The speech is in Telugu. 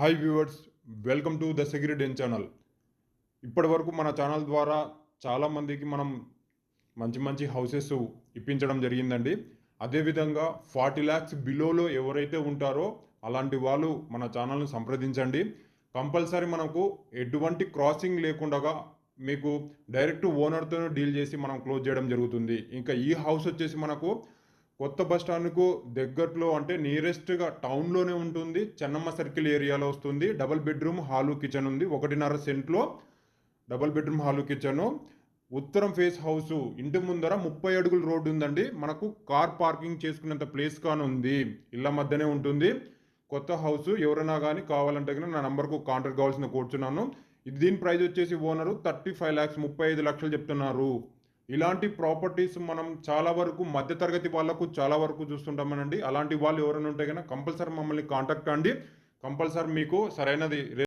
Hi viewers welcome to the security den channel ఇప్పటి వరకు మన ఛానల్ ద్వారా చాలామందికి మనం మంచి మంచి హౌసెస్ ఇప్పించడం జరిగిందండి. అదేవిధంగా ఫార్టీ ల్యాక్స్ బిలోలో ఎవరైతే ఉంటారో అలాంటి వాళ్ళు మన ఛానల్ను సంప్రదించండి. కంపల్సరీ మనకు ఎటువంటి క్రాసింగ్ లేకుండా మీకు డైరెక్ట్ ఓనర్తో డీల్ చేసి మనం క్లోజ్ చేయడం జరుగుతుంది. ఇంకా ఈ హౌస్ వచ్చేసి మనకు కొత్త బస్ స్టాండ్కు దగ్గరలో అంటే నియరెస్ట్గా టౌన్లోనే ఉంటుంది. చెన్నమ్మ సర్కిల్ ఏరియాలో వస్తుంది. డబుల్ బెడ్రూమ్ హాలు కిచెన్ ఉంది. ఒకటిన్నర సెంట్లో డబుల్ బెడ్రూమ్ హాలు కిచెను ఉత్తరం ఫేస్ హౌస్ ఇంటి ముందర ముప్పై అడుగుల రోడ్డు ఉందండి. మనకు కార్ పార్కింగ్ చేసుకునేంత ప్లేస్ కాని ఉంది. ఇళ్ళ మధ్యనే ఉంటుంది. కొత్త హౌస్ ఎవరైనా కానీ కావాలంటే కానీ నా నంబర్కు కాంటాక్ట్ కావాల్సిన కూర్చున్నాను. ఇది దీని ప్రైస్ వచ్చేసి ఓనరు థర్టీ ఫైవ్ ల్యాక్స్ ముప్పై ఐదు లక్షలు చెప్తున్నారు. ఇలాంటి ప్రాపర్టీస్ మనం చాలా వరకు మధ్యతరగతి వాళ్ళకు చాలా వరకు చూస్తుంటామనండి. అలాంటి వాళ్ళు ఎవరైనా ఉంటే కనుక కంపల్సరీ మమ్మల్ని కాంటాక్ట్ అండి కంపల్సరీ మీకు సరైనది